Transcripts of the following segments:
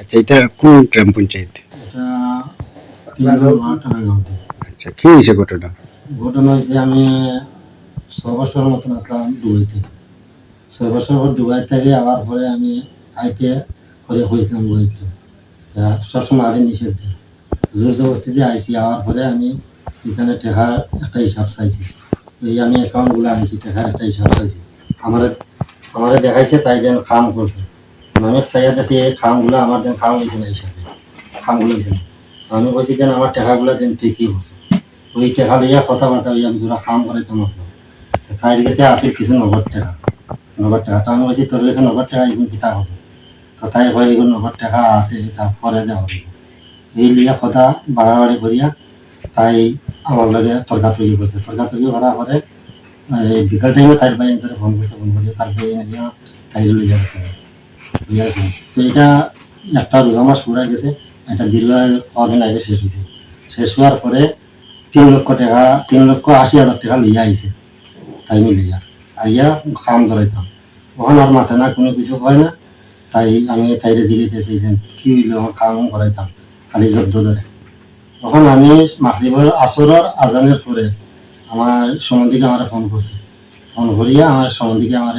আচ্ছা এটা কোন গ্রাম পঞ্চায়েত। আচ্ছা কি হয়েছে ঘটনা? ঘটনা হয়েছে আমি ছ বছর মতন আসলাম দুবাইতে। ছয় বছর পর দুবাই থেকে আবার পরে আমি আইতে করে হয়েছিলাম দুবাইতে। সবসময় আগে নিষেধ দিই জোর জবস্তিতে আইসি আওয়ার পরে আমি এখানে টেকার একটা হিসাব চাইছি। এই আমি অ্যাকাউন্টগুলো আনছি টেকার একটা হিসাব চাইছি। আমার আমার দেখাইছে তাই যেন খাম করছে। আমি চাইয়া দেখছি এই খামগুলো আমার যেন খাম হয়েছে না হিসাবে খামগুলো যেন। আমি বলছি যেন আমার টাকাগুলো যেন ঠিকই হচ্ছে ওই টাকা লইয়া কথাবার্তা হইয়া আমি তোরা খাম করে তোমার তাই গেছে আছে কিছু নগদ টাকা নগদ টাকা। তো আমি বলছি তোর কাছে নগদ টাকা এগুলো কিতা আছে তো তাই হয় এগুলো নগদ টাকা আছে, তা পরে দেওয়া হবে এই লিয়া কথা বাড়াবাড়ি করিয়া তাই আমার লগে তর্কা তৈরি করছে। তর্কা তৈরি করার পরে বিকাল টাইমে তার ভাই ধরে ফোন করছে ফোন করছে তার ভাই তাই লইয়া গেছে। তো এটা একটা রোজা মাস পুরা গেছে এটা দীর্ঘ কদিন আগে শেষ হয়েছে। শেষ হওয়ার পরে তিন লক্ষ টাকা, তিন লক্ষ আশি হাজার টাকা লইয়া আইছে, তাই মিলিয়া আইয়া খাম ধরাইতাম। ওখানে আর মাথা না কোনো কিছু হয় না, তাই আমি তাইরে জিগাইতেছি যে কি হইল খাম করাইতাম খালি জব্দ ধরে। তখন আমি মাহরিবের আসরের আজানের পরে আমার সম্বন্ধীকে আমার ফোন করছে। ফোন করিয়া আমার সম্বন্ধীকে আমার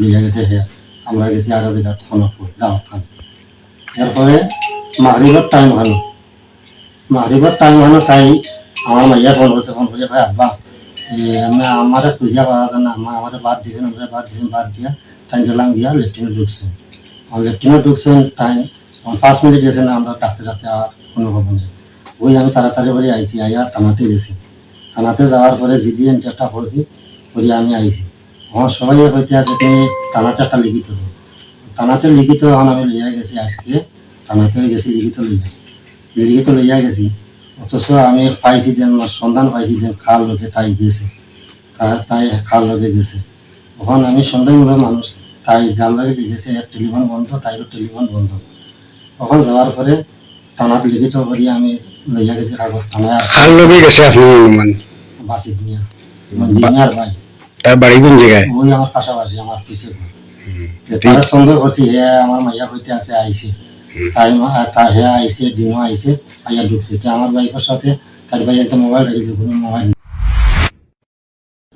লইয়া গেছে হ্যাঁ। আমরা গেছি আরও জায়গা খনকপুর দাওয়াত খান এরপরে মাহরিবের টাইম হলো। মাহরিবের টাইম হলো তাই আমার মাইয়া ফোন করছে ফোন করিয়া ভাই আব্বা এ, আমি আমার খুঁজিয়া পাওয়া যায় না আমার আমার বাদ দিয়েছেন আমরা বাদ দিয়েছেন বাদ দিয়া তাই গেলাম গিয়া লেফটিনে ঢুকছেন। আর লেফটিনে ঢুকছেন তাই আমার পাঁচ মিনিট গেছে না আমরা ডাকতে ডাকতে আর কোনো খবর নেই। ওই আমি তাড়াতাড়ি করে আইসি আইয়া থানাতে গেছি। থানাতে যাওয়ার পরে জিডি এন্টারটা করছি করে আমি আইছি। আমার সবাই হইতে আছে তুমি থানাতে একটা লিখিত। থানাতে লিখিত এখন আমি লইয়া গেছি আজকে থানাতে গেছি লিখিত লইয়া। লিখিত লইয়া গেছি অথচ আমি পাইছি যেন সন্ধান পাইছি যেন খাল লোকে তাই গেছে। তাই খাল লোকে গেছে। তখন আমি সন্দেহমূলক মানুষ তাই যার লগে গেছে এর টেলিফোন বন্ধ তাইরও টেলিফোন বন্ধ। তখন যাওয়ার পরে থানাত লিখিত করি আমি লইয়া গেছি কাগজ থানায়। কার লগে গেছে বাসি দুনিয়া জিনিয়ার ভাই। তার বাড়ি কোন জায়গায়? ওই আমার পাশাপাশি আমার পিছে তার সঙ্গে তারা হে আমার মাইয়া হইতে আছে আইছে। তাই তা হে আইছে দিনও আইছে আইয়া ঢুকছে। আমার বাইকের সাথে তার ভাই একটা মোবাইল রেখেছে কোনো মোবাইল